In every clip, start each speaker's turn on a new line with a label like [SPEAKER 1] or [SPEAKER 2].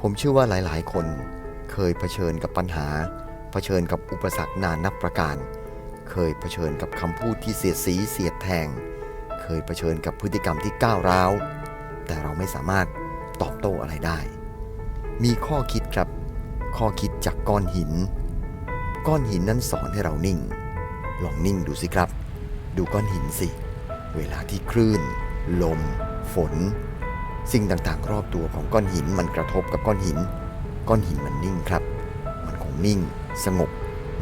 [SPEAKER 1] ผมเชื่อว่าหลายๆ คนเคยเผชิญกับปัญหา เผชิญกับอุปสรรคนานนับประการ เคยเผชิญกับคำพูดที่เสียดสีเสียดแทง เคยเผชิญกับพฤติกรรมที่ก้าวร้าว แต่เราไม่สามารถตอบโต้อะไรได้ มีข้อคิดครับ ข้อคิดจากก้อนหิน ก้อนหินนั้นสอนให้เรานิ่ง ลองนิ่งดูสิครับ ดูก้อนหินสิ เวลาที่คลื่น ลม ฝน สิ่งต่างๆ รอบตัวของก้อนหินมันกระทบกับก้อนหิน ก้อนหินมันนิ่งครับ มันคงนิ่ง สงบ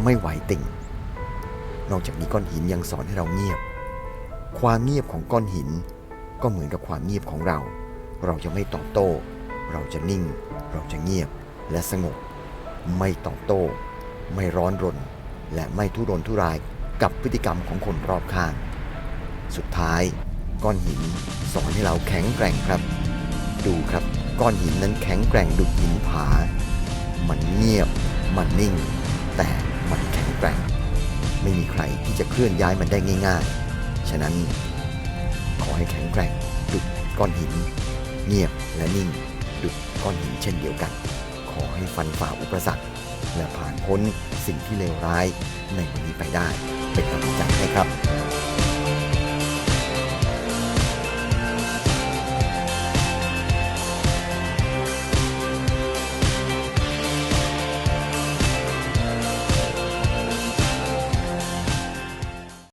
[SPEAKER 1] ไม่ไหวติ่ง นอกจากนี้ก้อนหินยังสอนให้เราเงียบ ความเงียบของก้อนหิน ก็เหมือนกับความเงียบของเรา เราจะไม่ตอบโต้ เราจะนิ่ง เราจะเงียบและสงบ ไม่ตอบโต้ ไม่ร้อนรน และไม่ทุรนทุรายกับพฤติกรรมของคนรอบข้าง สุดท้ายก้อนหินสอนให้เราแข็งแกร่งครับ ดูครับ ก้อนหินนั้นแข็งแกร่งดุจหินผา มันเงียบ มันนิ่ง แต่มันแข็งแกร่ง ไม่มีใครที่จะเคลื่อนย้ายมันได้ง่าย ๆ ฉะนั้นขอให้แข็งแกร่งดุจก้อนหิน เงียบและนิ่งดุจก้อนหินเช่นเดียวกัน ขอให้ฟันฝ่าอุปสรรค และผ่านพ้นสิ่งที่เลวร้ายในวันนี้ไปได้ เป็นกำลังใจให้ครับ